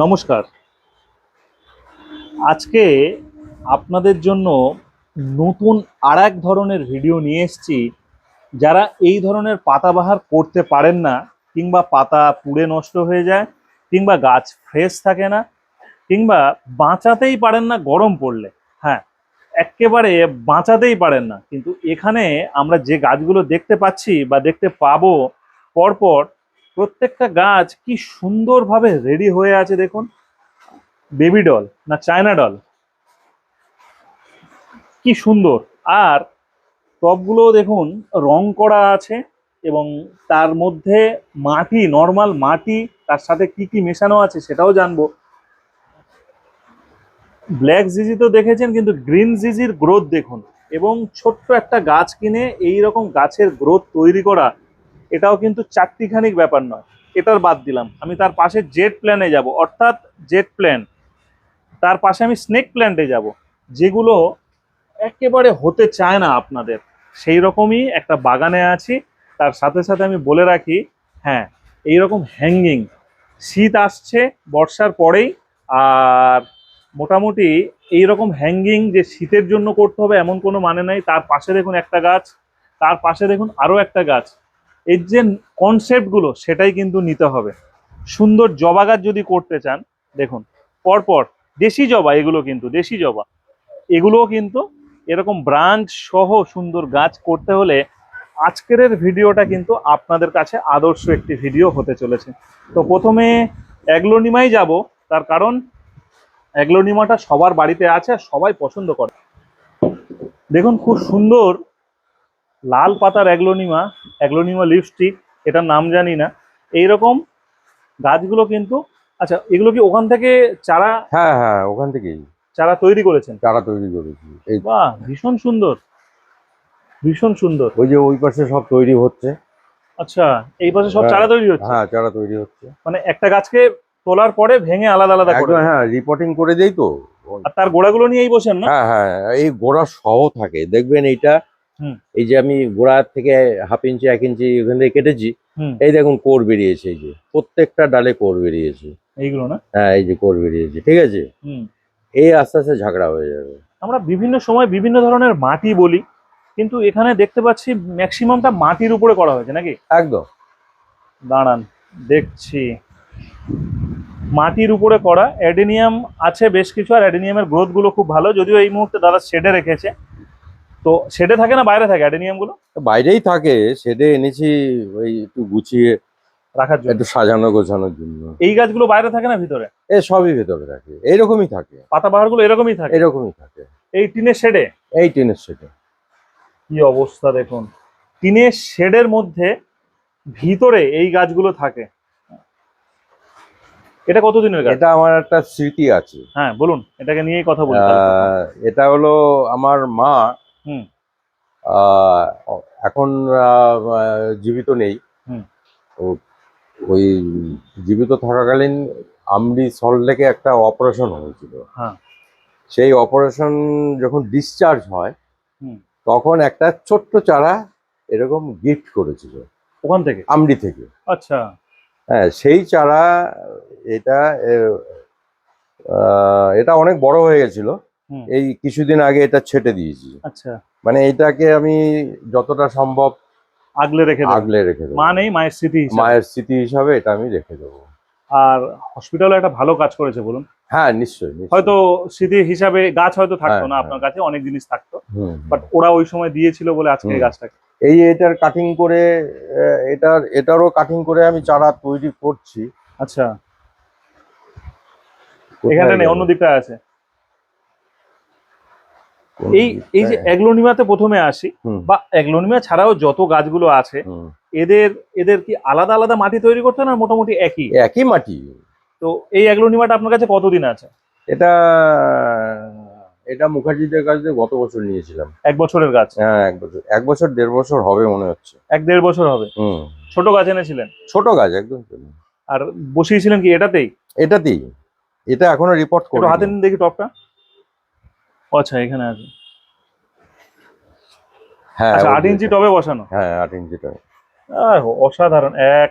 নমস্কার। আজকে আপনাদের জন্য নতুন আর এক ধরনের ভিডিও নিয়ে এসেছি। যারা এই ধরনের পাতাবাহার করতে পারেন না, কিংবা পাতা পুড়ে নষ্ট হয়ে যায়, কিংবা গাছ ফ্রেশ থাকে না, কিংবা বাঁচাতেই পারেন না গরম পড়লে। হ্যাঁ একেবারে বাঁচাতেই পারেন না। কিন্তু এখানে আমরা যে গাছগুলো দেখতে পাচ্ছি বা দেখতে পাবো, পরপর প্রত্যেকটা গাছ কি সুন্দরভাবে রেডি হয়ে আছে দেখুন। বেবি ডল না চায়না ডল কি সুন্দর। আর টবগুলো দেখুন, রং করা আছে এবং তার মধ্যে মাটি নর্মাল মাটি, তার সাথে কি কি মেশানো আছে সেটাও জানব। ব্ল্যাক জিজি তো দেখেছেন, কিন্তু গ্রিন জিজির গ্রোথ দেখুন। এবং ছোট্ট একটা গাছ কিনে এই রকম গাছের গ্রোথ তৈরি করা এটাও কিন্তু চারটিখানিক ব্যাপার নয়। এটার বাদ দিলাম। আমি তার পাশে জেট প্ল্যানে যাব। অর্থাৎ জেট প্ল্যান তার পাশে আমি স্নেক প্ল্যান্টে যাব। যেগুলো একেবারে হতে চায় না আপনাদের। সেই রকমই একটা বাগানে আছি। তার সাথে সাথে আমি বলে রাখি হ্যাঁ এই রকম হ্যাঙ্গিং শীত আসছে, বর্ষার পরেই, আর মোটামুটি এই রকম হ্যাঙ্গিং যে শীতের জন্য করতে হবে এমন কোনো মানে নাই। তার পাশে দেখুন একটা গাছ, তার পাশে দেখুন আরও একটা গাছ। এর যে কনসেপ্টগুলো সেটাই কিন্তু নিতে হবে। সুন্দর জবা গাছ যদি করতে চান, দেখুন, পরপর দেশি জবা, এগুলো কিন্তু দেশি জবা, এগুলোও কিন্তু এরকম ব্রাঞ্চ সহ সুন্দর গাছ করতে হলে আজকের ভিডিওটা কিন্তু আপনাদের কাছে আদর্শ একটি ভিডিও হতে চলেছে। তো প্রথমে অ্যাগ্লোনিমাই যাব, তার কারণ অ্যাগ্লোনিমাটা সবার বাড়িতে আছে সবাই পছন্দ করে। দেখুন, খুব সুন্দর লাল পাতার অ্যাগ্লোনিমা অ্যাগ্লোনিমা লিপস্টিক এটার নাম জানি না। এইরকম গাছগুলো কিন্তু আচ্ছা এগুলো কি ওখান থেকে চারা হ্যাঁ হ্যাঁ ওখান থেকেই। চারা তৈরি করেছেন? চারা তৈরি করেছি। এই বাহ ভীষণ সুন্দর। ভীষণ সুন্দর। ওই যে ওই পাশে সব তৈরি হচ্ছে। আচ্ছা এই পাশে সব হ্যাঁ। চারা তৈরি হচ্ছে? হ্যাঁ চারা তৈরি হচ্ছে। মানে একটা গাছকে তোলার পরে ভেঙে আলাদা আলাদা করে হ্যাঁ রিপোর্টিং করে দেই তো। আর তার গোড়াগুলো নিয়েই বসেন না? হ্যাঁ হ্যাঁ এই গোড়া সহ থাকে। দেখবেন এইটা। এই যে আমি গোড়া থেকে হাফ ইঞ্চি এক ইঞ্চি ওখান থেকে কেটেছি এই দেখুন কোর বেরিয়েছে এই যে প্রত্যেকটা ডালে কোর বেরিয়েছে। এইগুলো না? হ্যাঁ এই যে কোর বেরিয়েছে ঠিক আছে? এই আস্তে আস্তে ঝাগড়া হয়ে যাবে। আমরা বিভিন্ন সময় বিভিন্ন ধরনের মাটি বলি কিন্তু এখানে দেখতে পাচ্ছি ম্যাক্সিমামটা মাটির উপরে করা হয়েছে নাকি? একদম। দাঁড়ান দেখছি। মাটির উপরে করা অ্যাডেনিয়াম আছে বেশ কিছু আর অ্যাডেনিয়ামের গ্রোথগুলো খুব ভালো যদিও এই মুহূর্তে দাদা শেডে রেখেছে। তো শেডে থাকে না বাইরে থাকে অ্যাডেনিয়ামগুলো বাইরেই থাকে সেটা এনেছি ওই একটু গুছিয়ে রাখার জন্য। একটু সাজানো গোছানোর জন্য। এই গাছগুলো বাইরে থাকে না ভিতরে? এ সবই ভেতরে থাকে এইরকমই থাকে। পাতা বাহারগুলো এরকমই থাকে? এরকমই থাকে। এই টিনের শেডে? এই টিনের সেটে কি অবস্থা দেখুন। টিনের শেডের মধ্যে ভিতরে এই গাছগুলো থাকে। এটা কতদিনের গাছ? এটা আমার একটা স্মৃতি আছে। হ্যাঁ বলুন এটাকে নিয়েই কথা বলি। এটা হলো আমার মা এখন জীবিত নেই। ও- ওই জীবিত থাকাকালীন আমরি সল্টলেকে একটা অপারেশন হয়েছিল। হ্যাঁ। সেই অপারেশন যখন ডিসচার্জ হয় হুম। তখন একটা ছোট্ট চারা এরকম গিফট করেছিল। ওখান থেকে? আমরি থেকে। আচ্ছা। হ্যাঁ সেই চারা এটা এটা অনেক বড় হয়ে গেছিল। এই কিছুদিন আগে এটা ছেটে দিয়েছি। আচ্ছা। মানে এটাকে আমি যতটা সম্ভব আগলে রেখে দেবো। আগলে রেখে দেবো। মা নেই মায়ের স্মৃতি। মায়ের স্মৃতি হিসাবে এটা আমি রেখে দেবো। আর হসপিটালে একটা ভালো কাজ করেছে বলুন। হ্যাঁ নিশ্চয়ই। হয়তো স্মৃতি হিসাবে গাছ হয়তো থাকতো হ্যাঁ, না হ্যাঁ। আপনার কাছে অনেক জিনিস থাকতো। বাট ওরা ওই সময় দিয়েছিল বলে আজকে গাছটাকে। এই এটার কাটিং করে এটার এটারও কাটিং করে আমি চারা তৈরি করছি। আচ্ছা। এখানে নেই? অন্য দিকটায় আছে। এই এই যে? অ্যাগ্লোনিমাতে প্রথমে আসি বা অ্যাগ্লোনিমা ছাড়াও যত গাছগুলো আছে এদের এদের কি আলাদা আলাদা মাটি তৈরি করতে না মোটামুটি একই? একই মাটি। তো এই অ্যাগ্লোনিমাটা আপনার কাছে কতদিন আছে? এটা এটা মুখার্জিদের কাছে গত বছর নিয়েছিলাম। এক বছরের গাছ? হ্যাঁ এক বছর এক বছর দেড় বছর হবে মনে হচ্ছে। এক দেড় বছর হবে। ছোট গাছ এনেছিলেন? ছোট গাছ একদম আর বসিয়েছিলেন কি এটাতেই? এটাতেই। এটা এখনও রিপোর্ট করে হাতে দেখি টপটা। আচ্ছা এখানে আছে। হ্যাঁ আচ্ছা আট ইঞ্চি টবে বসানো? হ্যাঁ আট ইঞ্চিটা আহ, অসাধারণ। এক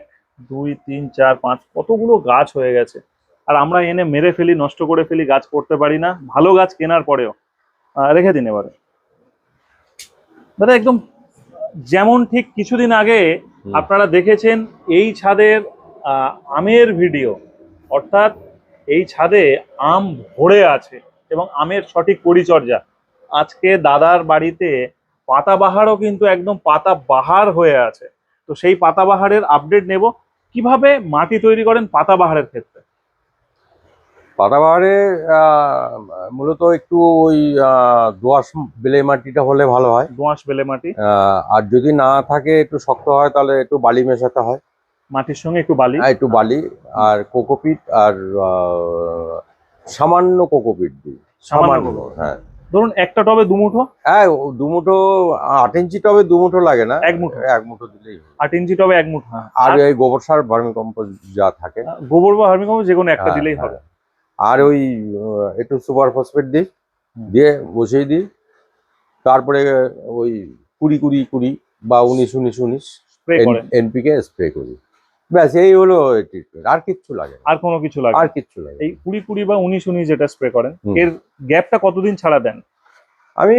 দুই তিন চার পাঁচ কতগুলো গাছ হয়ে গেছে। আর আমরা এনে মেরে ফেলি নষ্ট করে ফেলি গাছ করতে পারি না। ভালো গাছ কেনার পরেও। রেখে দিন এবারে। দাদা একদম যেমন ঠিক কিছুদিন আগে আপনারা দেখেছেন এই ছাদের আহ, আমের ভিডিও। অর্থাৎ এই ছাদে আম ভরে আছে। এবং আমের সঠিক পরিচর্যা। আজকে দাদার বাড়িতে পাতাবাহারও কিন্তু একদম পাতা বাহার হয়ে আছে। তো সেই পাতাবাহারের আপডেট নেব। কীভাবে মাটি তৈরি করেন পাতাবাহারের ক্ষেত্রে? পাতাবাহারে মূলত একটু ওই দোআঁশ বেলে মাটিটা হলে ভালো হয়। দোঁয়াশ বেলে মাটি। আর যদি না থাকে একটু শক্ত হয় তাহলে একটু বালি মেশাতে হয়। মাটির সঙ্গে একটু বালি। আর একটু বালি আর কোকোপিট আর সামান্য কোকোপিট দিই। সামান্য হ্যাঁ। ধরুন একটা টবে দুমুঠো হ্যাঁ ও দুমুঠো আট ইঞ্চি টবে দুমুঠো লাগে না। এক মুঠো। এক মুঠো দিলেই আট ইঞ্চি টবে এক মুঠো। হ্যাঁ। আর ওই গোবর সার ভার্মি কম্পোস্ট যা থাকে। গোবর বা হার্মিকম্পোস্ট যে কোনো একটা হ্যাঁ, দিলেই হ্যাঁ। হবে। আর ওই একটু সুপার ফসফেট দিই দিয়ে বসিয়ে দিই। তারপরে ওই কুড়ি কুড়ি কুড়ি বা উনিশ উনিশ উনিশ স্প্রে এনপিকে স্প্রে করি। ব্যাস এই হলো ট্রিটমেন্ট আর কিচ্ছু লাগে আর কোনো কিছু লাগে আর না। কিচ্ছু লাগে এই কুড়ি কুড়ি বা উনিশ উনিশ যেটা স্প্রে করেন এর গ্যাপটা কতদিন ছাড়া দেন? আমি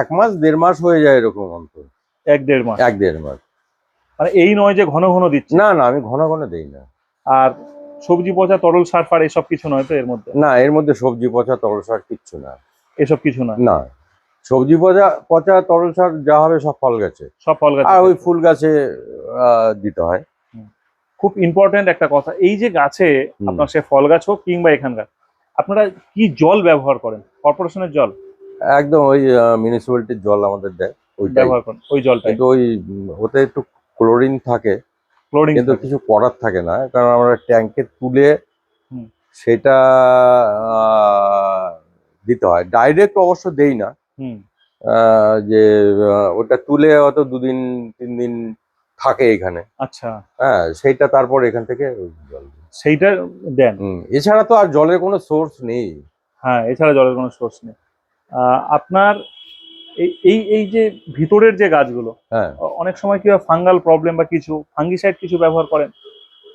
এক মাস দেড় মাস হয়ে যায় এরকম অন্তর। এক দেড় মাস। এক দেড় মাস। মানে এই নয় যে ঘন ঘন দিচ্ছে না না আমি ঘন ঘন দেই না। আর সবজি পচা তরল সার ফার এসব কিছু নয় তো এর মধ্যে? না এর মধ্যে সবজি পচা তরল সার কিচ্ছু না। এসব কিছু নয়? না। সবজি পচা পচা তরল সার যা হবে সব ফল গাছে। সব ফল গাছ আর ওই ফুল গাছে দিতে হয়। খুব ইম্পর্টেন্ট একটা কথা। এই যে গাছে আপনার সে ফল গাছ হোক কিংবা এখানকার আপনারা কি জল ব্যবহার করেন? কর্পোরেশনের জল? একদম ওই মিউনিসিপ্যালিটির জল আমাদের দেয় ওইটাই। ব্যবহার করেন ওই জলটা কিন্তু ওই ওতে একটু ক্লোরিন থাকে ক্লোরিন কিন্তু কিছু করার থাকে না কারণ আমরা ট্যাঙ্কে তুলে সেটা দিতে হয়। ডাইরেক্ট অবশ্য দেই না। যে ওটা তুলে হয়তো দুদিন তিন দিন থাকে এখানে। আচ্ছা। হ্যাঁ সেইটা তারপর এখান থেকে জল সেইটা দেন। এছাড়া তো আর জলের কোনো সোর্স নেই। হ্যাঁ এছাড়া জলের কোনো সোর্স নেই। আপনার এই এই যে ভিতরের যে গাছগুলো হ্যাঁ। অনেক সময় কি ফাঙ্গাল প্রবলেম বা কিছু ফাঙ্গিসাইড কিছু ব্যবহার করেন?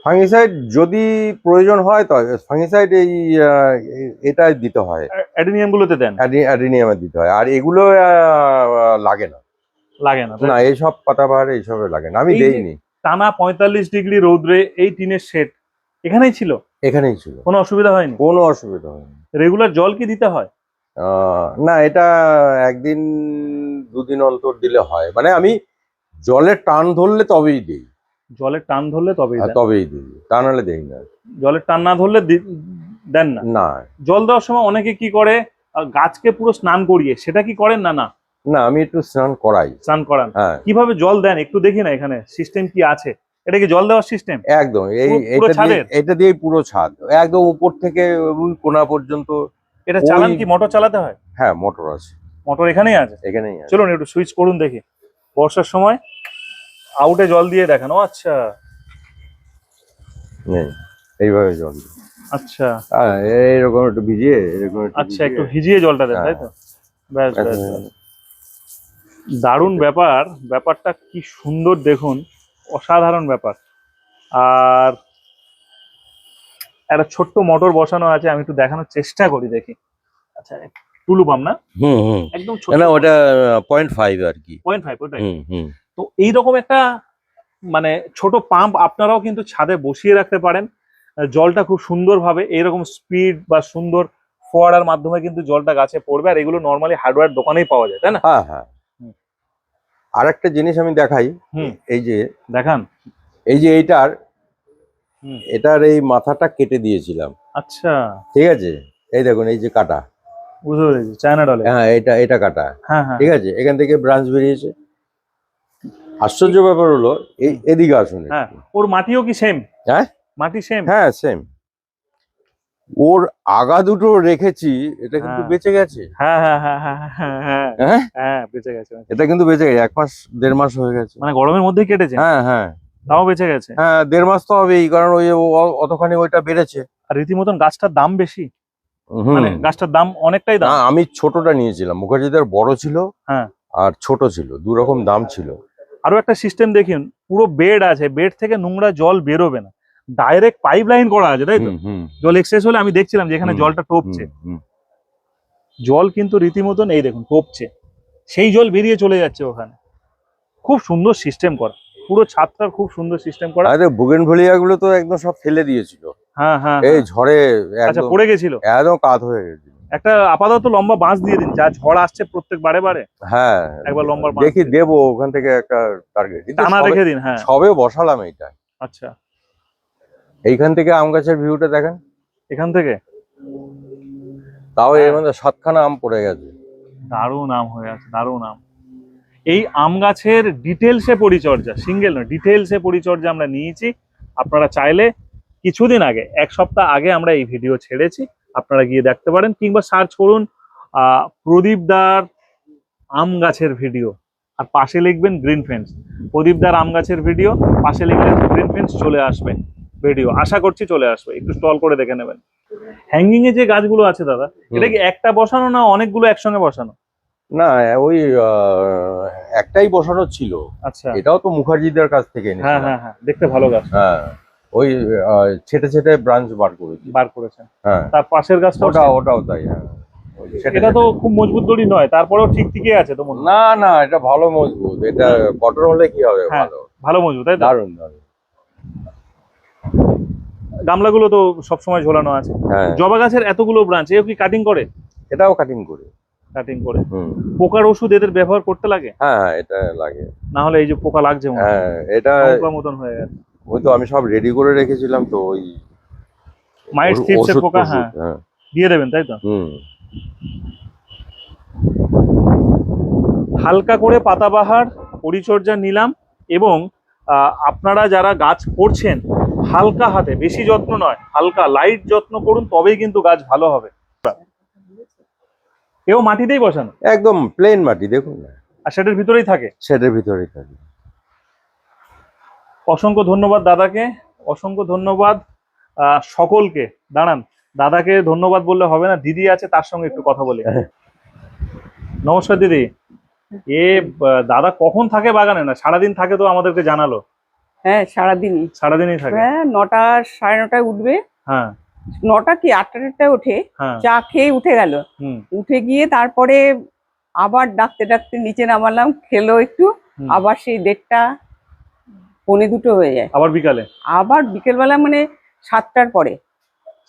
ফাঙ্গিসাইড যদি প্রয়োজন হয় তো ফাঙ্গিসাইড এই এটাই দিতে হয়। অ্যাডিনিয়ামগুলোতে দেন? অ্যাডিনিয়ামে দিতে হয়। আর এগুলো লাগে না। লাগে না? না এইসব পাতাবাহার এইসবে লাগে না আমি দেইনি। টানা পঁয়তাল্লিশ ডিগ্রি রৌদ্রে এই টিনের শেড এখানেই ছিল? এখানেই ছিল। কোনো অসুবিধা হয়নি? কোনো অসুবিধা হয়নি। রেগুলার জল কি দিতে হয়? না এটা একদিন দুদিন অন্তর দিলে হয়। মানে আমি জলের টান ধরলে তবেই দিই। জলের টান ধরলে তবেই আর তবেই দিই। তা নাহলে দেই না। জলের টান না ধরলে দেন না? না। জল দেওয়ার সময় অনেকে কি করে গাছকে পুরো স্নান করিয়ে সেটা কি করেন না না? না আমি একটু স্নান করাই। স্নান করান। হ্যাঁ। কীভাবে জল দেন? একটু দেখি না এখানে সিস্টেম কি আছে? এটা কি জল দেওয়ার সিস্টেম একদম এই এটা দিয়ে পুরো ছাদ। একদম উপর থেকে কোনা পর্যন্ত এটা চালান কি মোটর চালাতে হয়? হ্যাঁ মোটর আছে। মোটর এখানেই আছে? এখানেই আছে। চলুন একটু সুইচ করুন দেখি। বর্ষার সময় আউটে জল দিয়ে দেখান। ও আচ্ছা। এইভাবে জল আচ্ছা। হ্যাঁ এইরকম একটু ভিজিয়ে এরকম আচ্ছা একটু ভিজিয়ে- জলটা দেন তাই তো? হ্যাঁ। ব্যাস ব্যাস ব্যাস, ব্যাস। দারুণ ব্যাপার। ব্যাপারটা কি সুন্দর দেখুন অসাধারণ ব্যাপার। আর একটা ছোট্ট মোটর বসানো আছে আমি একটু দেখানোর চেষ্টা করি দেখি। আচ্ছা টুলু পাম না? হুম হুম। একদম ছোট না ওটা পয়েন্ট ফাইভ আর কি। পয়েন্ট ফাইভ ওটাই। তো এইরকম একটা মানে ছোট পাম্প আপনারাও কিন্তু ছাদে বসিয়ে রাখতে পারেন। জলটা খুব সুন্দরভাবে এইরকম স্পিড বা সুন্দর ফোয়ারার মাধ্যমে কিন্তু জলটা গাছে পড়বে আর এগুলো নর্মালি হার্ডওয়্যার দোকানেই পাওয়া যায় তাই না? হ্যাঁ হ্যাঁ। আর একটা জিনিস আমি দেখাই। এই যে দেখান। এই যে এইটার এটার এই মাথাটা কেটে দিয়েছিলাম। আচ্ছা। ঠিক আছে? এই দেখুন এই যে কাটা। বুঝতে পেরেছি চায়না ডলে হ্যাঁ এটা এটা কাটা। হ্যাঁ হ্যাঁ। ঠিক আছে? এখান থেকে ব্রাঞ্চ বেরিয়েছে। আশ্চর্য ব্যাপার হলো এই এদিকে আসুন হ্যাঁ। ওর মাটিও কি সেম হ্যাঁ? মাটি সেম হ্যাঁ সেম ওর আগা দুটো রেখেছি এটা কিন্তু হ্যাঁ। বেঁচে গেছে। হ্যাঁ হ্যাঁ হ্যাঁ, হ্যাঁ, হ্যাঁ বেঁচে গেছে এটা কিন্তু বেঁচে গেছে এক মাস দেড় মাস হয়ে গেছে। মানে গরমের মধ্যে কেটেছে? হ্যাঁ হ্যাঁ। তাও বেঁচে গেছে? হ্যাঁ দেড় মাস তো হবেই কারণ ওই অতখানি ওইটা বেড়েছে। আর রীতিমতন গাছটার দাম বেশি? মানে গাছটার দাম অনেকটাই দাম? আমি ছোটটা নিয়েছিলাম মুখার্জিদের বড় ছিল হ্যাঁ। আর ছোট ছিল দুরকম দাম ছিল। আরও একটা সিস্টেম দেখুন পুরো বেড আছে বেড থেকে নোংরা জল বেরোবে না। ডাইরেক্ট পাইপ লাইন করা আছে তাই তো? জল এক্সেস হলে আমি দেখছিলাম যে এখানে জলটা টপছে। জল কিন্তু রীতিমতন এই দেখুন টপছে। সেই জল বেরিয়ে চলে যাচ্ছে ওখানে। খুব সুন্দর সিস্টেম করা। পুরো ছাদটার খুব সুন্দর সিস্টেম করা। আরে বুগেনভেলিয়া গুলো তো একদম সব ফেলে দিয়েছিল। হ্যাঁ হ্যাঁ এই হ্যাঁ। ঝড়ে আচ্ছা পড়ে গেছিল? একদম কাত হয়ে গেছিল। একটা আপাতত লম্বা বাঁশ দিয়ে দিন যা ঝড় আসছে প্রত্যেক বারে বারে। হ্যাঁ। একবার লম্বা বাঁশ দেখি দেবো ওখান থেকে একটা টার্গেট টানা রেখে দিন হ্যাঁ। সবে বসালাম এইটা। আচ্ছা। এইখান থেকে আম গাছের ভিউটা দেখেন। এখান থেকে? তাও এর হ্যাঁ। মধ্যে সাতখানা আম পড়ে গেছে। দারুণ আম হয়ে আছে দারুণ আম। এই আম গাছের ডিটেলসে পরিচর্যা সিঙ্গেল নয় ডিটেলসে পরিচর্যা আমরা নিয়েছি। আপনারা চাইলে কিছুদিন আগে এক সপ্তাহ আগে আমরা এই ভিডিও ছেড়েছি। আপনারা গিয়ে দেখতে পারেন কিংবা সার্চ করুন প্রদীপ দার আম গাছের ভিডিও আর পাশে লিখবেন গ্রিন ফেন্স প্রদীপ দার আম গাছের ভিডিও পাশে লিখবেন গ্রিন ফেন্স চলে আসবে। ভিডিও আশা করছি চলে আসবে একটু স্টল করে দেখে নেবেন। হ্যাঙ্গিং এ যে গাছগুলো আছে দাদা এটা কি একটা বসানো না অনেকগুলো একসঙ্গে বসানো? না ওই একটাই বসানো ছিল। আচ্ছা। এটাও তো মুখার্জিদের কাছ থেকে হ্যাঁ হ্যাঁ হ্যাঁ দেখতে ভালো গাছ। হ্যাঁ ওই ছেটে ছেটে ব্রাঞ্চ বার করেছি। বার করেছেন। হ্যাঁ। তার পাশের গাছটা ওটা ওটাও তাই হ্যাঁ। এটা তো খুব মজবুত দড়ি নয় তারপরেও ঠিক ঠিকই আছে তো না না এটা ভালো মজবুত। এটা কটন হলে কি হবে? হ্যাঁ। ভালো। ভালো মজবুত তাই তো? দারুণ দারুণ গামলাগুলো তো সবসময় ঝোলানো আছে। হ্যাঁ। জবা গাছের এতগুলো ব্রাঞ্চ এও কি কাটিং করে? এটাও কাটিং করে। কাটিং করে। হুম। পোকার ওষুধ এদের ব্যবহার করতে লাগে? হ্যাঁ হ্যাঁ এটা লাগে। না হলে এই যে পোকা লাগছে হ্যাঁ। এটা পোকা মতন হয়ে গেছে। ওই তো আমি সব রেডি করে রেখেছিলাম তো ওই মাইট ওষুধ পোকা হ্যাঁ। হ্যাঁ। দিয়ে দেবেন তাই তো? হালকা করে পাতাবাহার পরিচর্যা নিলাম এবং আপনারা যারা গাছ করছেন হালকা হাতে বেশি যত্ন নয় হালকা লাইট যত্ন করুন তবেই কিন্তু গাছ ভালো হবে। এও মাটিতেই বসানো? একদম প্লেন মাটি দেখুন না। আর সেটার ভিতরেই থাকে? সেটার ভিতরেই থাকে। অসংখ্য ধন্যবাদ দাদাকে অসংখ্য ধন্যবাদ সকলকে। দাঁড়ান দাদাকে ধন্যবাদ বললে হবে না দিদি আছে তার সঙ্গে একটু কথা বলি। নমস্কার দিদি। এ দাদা কখন থাকে বাগানে? না সারাদিন থাকে তো আমাদেরকে জানালো। হ্যাঁ সারাদিনই। সারাদিনই থাকে? হ্যাঁ নটা সাড়ে নটায় উঠবে। হ্যাঁ। নটা কি আটটা টাটটায় ওঠে? হ্যাঁ। চা খেয়ে উঠে গেল। উঠে গিয়ে তারপরে আবার ডাকতে ডাকতে নিচে নামালাম খেলো একটু। আবার সেই দেড়টা পৌনে দুটো হয়ে যায়। আবার বিকালে? আবার বিকেলবেলা মানে সাতটার পরে।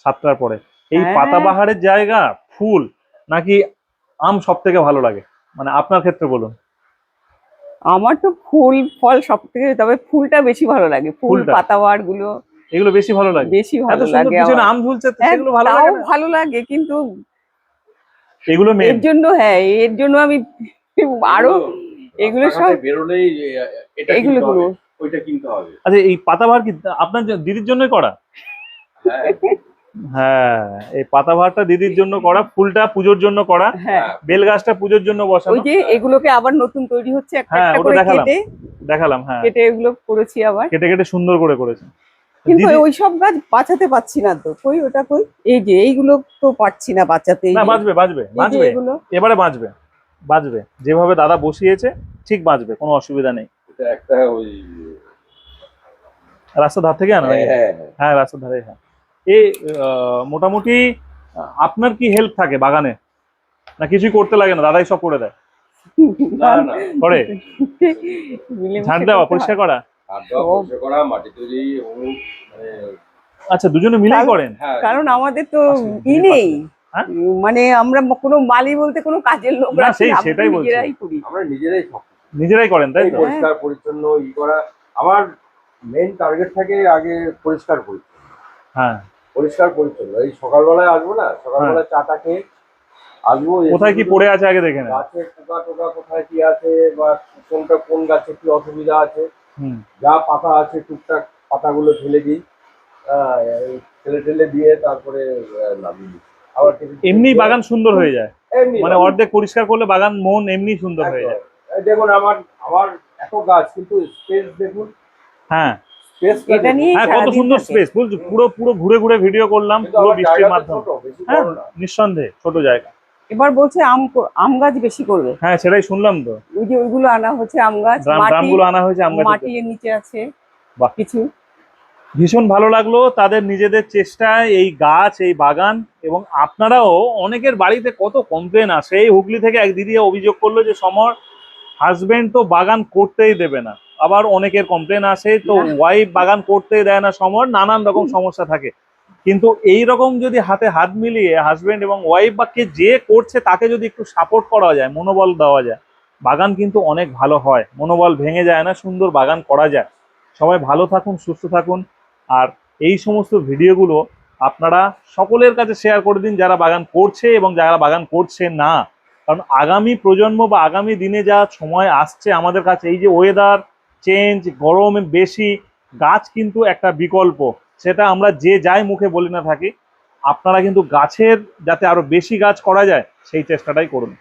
সাতটার পরে। এই হ্যাঁ। পাতাবাহারের জায়গা ফুল নাকি আম সব থেকে ভালো লাগে? মানে আপনার ক্ষেত্রে বলুন। আমার তো ফুল ফল সব থেকে তবে ফুলটা বেশি ভালো লাগে। ফুল? পাতাবারগুলো এগুলো বেশি ভালো লাগে? বেশি ভালো লাগে। আম ঝুলছে হ্যাঁ, সেগুলো ভালো তাও লাগে না? ভালো লাগে কিন্তু এগুলো মেন এর জন্য হ্যাঁ এর জন্য আমি আরও এগুলো সব বেরোলেই এটা এগুলো ওইটা কিনতে হবে। আচ্ছা এই পাতাবার কি আপনার দিদির জন্যই করা? হ্যাঁ, হ্যাঁ এই পাতাবাহারটা দিদির জন্য করা ফুলটা পুজোর জন্য করা হ্যাঁ। বেল গাছটা পুজোর জন্য বসানো। ওই যে এগুলোকে আবার নতুন তৈরি হচ্ছে একটা হ্যাঁ, একটা করে দেখালাম। কেটে। দেখালাম হ্যাঁ। কেটে এগুলো করেছি আবার। কেটে কেটে সুন্দর করে করেছে। কিন্তু ওই সব গাছ বাঁচাতে পারছি না তো। কই ওটা কই? এই যে এইগুলো তো পারছি না বাঁচাতে না বাঁচবে বাঁচবে বাঁচবে। এগুলো। এবারে বাঁচবে বাঁচবে। যেভাবে দাদা বসিয়েছে ঠিক বাঁচবে কোনো অসুবিধা নেই। এটা একটা ওই রাস্তার ধার থেকে আনা হ্যাঁ, হ্যাঁ। হ্যাঁ রাস্তার ধারে হ্যাঁ। এই আহ, মোটামুটি আপনার কি হেল্প থাকে বাগানে? না কিছুই করতে লাগে না দাদাই সব করে দেয়? না না করে? ঝাঁট দেওয়া পরিষ্কার মানে আচ্ছা দুজনে মিলেই করেন? হ্যাঁ কারণ আমাদের তো আচ্ছা, ই নেই। হ্যাঁ? মানে আমরা কোনো মালি বলতে কোনো কাজের লোক না, সেই- সেটাই বলছি। নিজেরাই আমরা নিজেরাই নিজেরাই করেন তাই তো? পরিষ্কার পরিচ্ছন্ন ই করা আমার মেইন টার্গেট থাকে আগে পরিষ্কার পরিচ্ছন্ন হ্যাঁ। পরিষ্কার পরিচ্ছন্ন। এই সকালবেলায় আসব না সকালবেলায় চাটা খেয়ে আসব। কোথায় কি পড়ে আছে আগে দেখে গাছে পোকা টোকা কোথায় কি আছে বা কোনটা কোন গাছে কি অসুবিধা আছে? যা পাতা আছে টুকটাক পাতাগুলো ফেলে দিই। ফেলে ঠেলে দিয়ে তারপরে নামিয়ে দিই। আবার এমনি বাগান সুন্দর হয়ে যায়? মানে অর্ধেক পরিষ্কার করলে বাগান মন এমনি সুন্দর হয়ে যায়? দেখুন আমার আমার এত গাছ কিন্তু স্পেস দেখুন। হ্যাঁ। এটা নিয়ে হ্যাঁ কত সুন্দর স্পেস পুরো পুরো ঘুরে ঘুরে ভিডিও করলাম পুরো বৃষ্টির মাধ্যমে। হ্যাঁ নিঃসন্দেহে ছোট জায়গা। এবার বলছে আম আম গাছ বেশি করবে। হ্যাঁ সেটাই শুনলাম তো। ওই যে ওইগুলো আনা হচ্ছে আম গাছ ড্রামগুলো আনা হয়েছে আম গাছের মাটি এর নিচে আছে বাহ। কিছু। ভীষণ ভালো লাগল তাদের নিজেদের চেষ্টায় এই গাছ এই বাগান এবং আপনারাও অনেকের বাড়িতে কত কমপ্লেন আসে। এই হুগলি থেকে এক দিদি অভিযোগ করল যে সমর হাজবেন্ড তো বাগান করতেই দেবে না। আবার অনেকের কমপ্লেন আসে তো ওয়াইফ বাগান করতেই দেয় না সময় নানান রকম সমস্যা থাকে। কিন্তু এই রকম যদি হাতে হাত মিলিয়ে হাজবেন্ড এবং ওয়াইফ বা কে যে করছে তাকে যদি একটু সাপোর্ট করা যায় মনোবল দেওয়া যায় বাগান কিন্তু অনেক ভালো হয়। মনোবল ভেঙে যায় না সুন্দর বাগান করা যায়। সবাই ভালো থাকুন সুস্থ থাকুন। আর এই সমস্ত ভিডিওগুলো আপনারা সকলের কাছে শেয়ার করে দিন যারা বাগান করছে এবং যারা বাগান করছে না। কারণ আগামী প্রজন্ম বা আগামী দিনে যা সময় আসছে আমাদের কাছে এই যে ওয়েদার চেঞ্জ গরম, বেশি, গাছ কিন্তু একটা বিকল্প। সেটা আমরা যে যাই মুখে বলি না থাকি, আপনারা কিন্তু গাছের যাতে আরও বেশি গাছ করা যায়, সেই চেষ্টাটাই করুন।